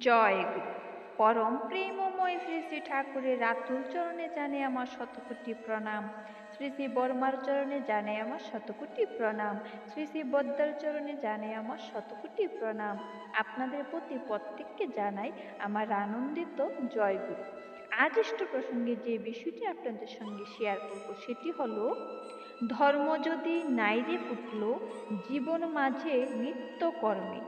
জয় গুরু। পরম প্রেমময় শ্রী শ্রী ঠাকুরের রাতুল চরণে জানে আমার শতকোটি প্রণাম। শ্রী শ্রী বর্মার চরণে জানে আমার শতকোটি প্রণাম। শ্রী শ্রী বদ্দার চরণে জানে আমার শতকোটি প্রণাম। আপনাদের প্রতি প্রত্যেককে জানাই আমার আনন্দিত জয় গুরু। আজ ইষ্ট প্রসঙ্গে যে বিষয়টি আপনাদের সঙ্গে শেয়ার করব সেটি হলো, ধর্ম যদি নাইরে ফুটল, জীবন মাঝে নিত্য কর্মে।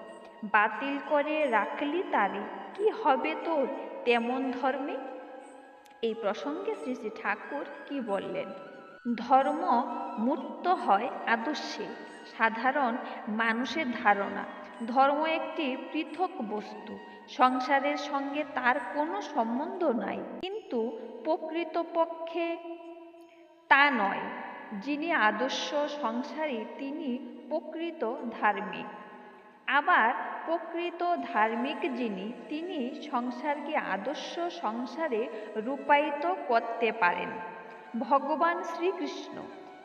বাতিল করে রাখলি তারে। কি হবে তোর তেমন ধর্মে? এই প্রসঙ্গে শ্রী শ্রী ঠাকুর কি বললেন? ধর্ম মূর্ত হয় আদর্শে, সাধারণ মানুষের ধারণা। ধর্ম একটি পৃথক বস্তু, সংসারের সঙ্গে তার কোনো সম্বন্ধ নাই। কিন্তু প্রকৃতপক্ষে তা নয়। যিনি আদর্শ সংসারী, তিনি প্রকৃত ধার্মিক। আবার প্রকৃত ধার্মিক যিনি, তিনি সংসারকে আদর্শ সংসারে রূপায়িত করতে পারেন। ভগবান শ্রীকৃষ্ণ,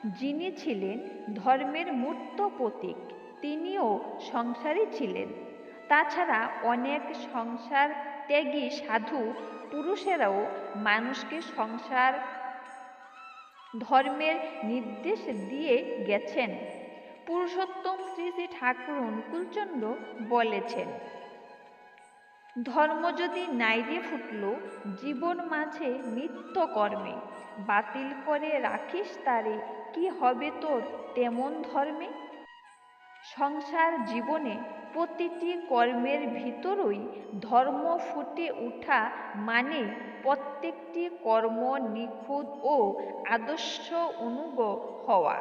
যিনি ছিলেন ধর্মের মূর্ত প্রতীক, তিনিও সংসারী ছিলেন। তাছাড়া অনেক সংসার ত্যাগী সাধু পুরুষেরাও মানুষকে সংসার ধর্মের নির্দেশ দিয়ে গেছেন। পুরুষোত্তম শ্রী শ্রী ঠাকুর অনুকূলচন্দ্র বলেছেন, ধর্ম যদি নাইরে ফুটল, জীবন মাঝে নিত্য কর্মে। বাতিল করে রাখিস তারে, কি হবে তোর তেমন ধর্মে? সংসার জীবনে প্রতিটি কর্মের ভিতরই ধর্ম ফুটে ওঠা মানে প্রত্যেকটি কর্ম নিখুঁত ও আদর্শ অনুগ হওয়া।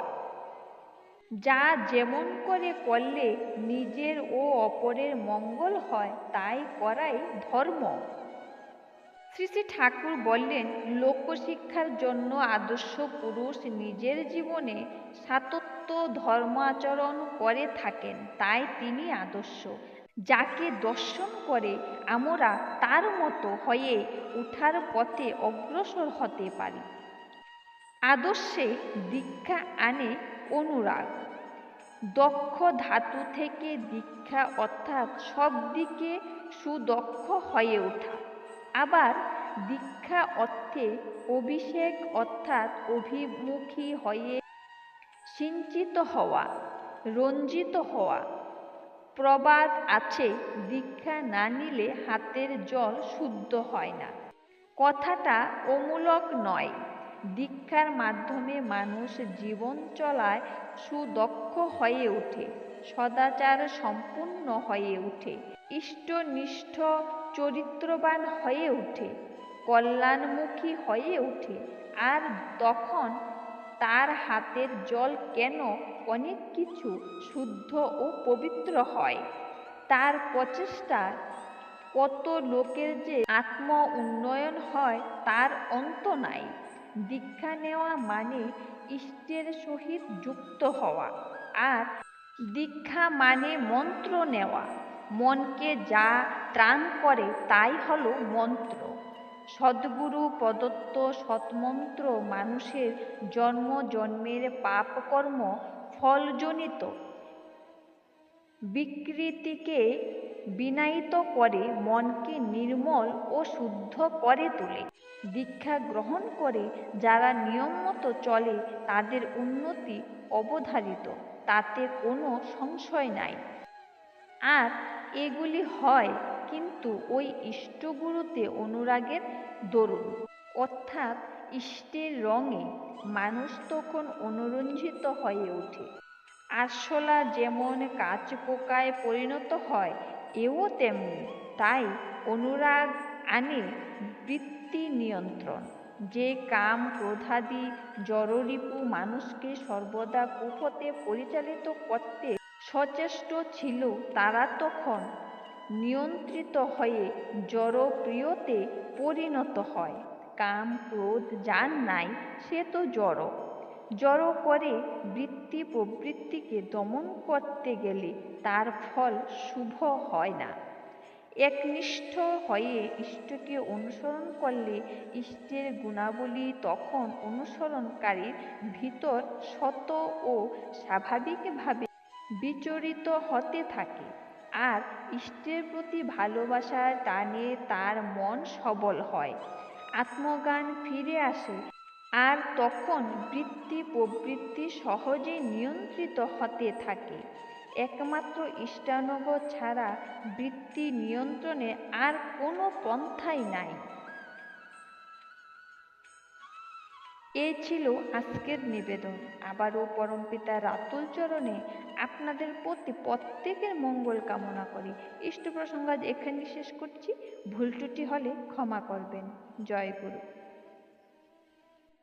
যা যেমন করে করলে নিজের ও অপরের মঙ্গল হয়, তাই করাই ধর্ম। শ্রী শ্রী ঠাকুর বললেন, লোকশিক্ষার জন্য আদর্শ পুরুষ নিজের জীবনে সাতত্য ধর্মাচরণ করে থাকেন, তাই তিনি আদর্শ। যাকে দর্শন করে আমরা তার মতো হয়ে উঠার পথে অগ্রসর হতে পারি। আদর্শে দীক্ষা আনে অনুরাগ। দক্ষ ধাতু থেকে দীক্ষা অর্থাৎ সব দিকে সুদক্ষ হয়ে ওঠা। আবার দীক্ষা অর্থে অভিষেক অর্থাৎ অভিমুখী হয়ে সিঞ্চিত হওয়া, রঞ্জিত হওয়া। প্রবাদ আছে, দীক্ষা না নিলে হাতের জল শুদ্ধ হয় না। কথাটা অমূলক নয়। দীক্ষার মাধ্যমে মানুষ জীবন চলায় সুদক্ষ হয়ে ওঠে, সদাচার সম্পূর্ণ হয়ে ওঠে, ইষ্টনিষ্ঠ চরিত্রবান হয়ে ওঠে, কল্যাণমুখী হয়ে ওঠে। আর তখন তার হাতের জল কেন অনেক কিছু শুদ্ধ ও পবিত্র হয়? তার প্রচেষ্টা কত লোকের যে আত্ম উন্নয়ন হয়, তার অন্ত নাই। দীক্ষা নেওয়া মানে ইষ্টের সহিত যুক্ত হওয়া। আর দীক্ষা মানে মন্ত্র নেওয়া। মনকে যা ত্রাণ করে তাই হল মন্ত্র। সদ্গুরু প্রদত্ত সৎমন্ত্র মানুষের জন্ম, জন্মের পাপকর্ম ফলজনিত। বিকৃতিকে বিনায়িত করে মনকে নির্মল ও শুদ্ধ করে তোলে। দীক্ষা গ্রহণ করে যারা নিয়ম মতো চলে, তাদের উন্নতি অবধারিত, তাতে কোনো সংশয় নাই। আর এগুলি হয় কিন্তু ওই ইষ্টগুরুতে অনুরাগের দরুন। অর্থাৎ ইষ্টের রঙে মানুষ তখন অনুরঞ্জিত হয়ে ওঠে। আরশোলা যেমন কাচ পোকায় পরিণত হয় এও তেমনি তাই অনুরাগ আনে বৃত্তি নিয়ন্ত্রণ। যে কাম ক্রোধাদি জড়রিপু মানুষকে সর্বদা কুপথে পরিচালিত করতে সচেষ্ট ছিল, তারা তখন নিয়ন্ত্রিত হয়ে জড়প্রিয়তে পরিণত হয়। কাম ক্রোধ যার নাই, সে তো জড়। জড় করে বৃত্তি প্রবৃত্তিকে দমন করতে গেলে তার ফল শুভ হয় না। একনিষ্ঠ হয়ে ইষ্টকে অনুসরণ করলে ইষ্টের গুণাবলী তখন অনুসরণকারীর ভিতর শত ও স্বাভাবিকভাবে বিচরিত হতে থাকে আর ইষ্টের প্রতি ভালোবাসার টানে তার মন সবল হয়। আত্মজ্ঞান ফিরে আসে আর তখন বৃত্তি প্রবৃত্তি সহজেই নিয়ন্ত্রিত হতে থাকে। একমাত্র ইষ্টানগ ছাড়া বৃত্তি নিয়ন্ত্রণে আর কোনো পন্থাই নাই। এই ছিল আজকের নিবেদন। আবারও পরমপিতা রাতুল চরণে আপনাদের প্রতি প্রত্যেকের মঙ্গল কামনা করি। ইষ্ট প্রসঙ্গ আজ এখানে শেষ করছি। ভুল ত্রুটি হলে ক্ষমা করবেন। জয় গুরু।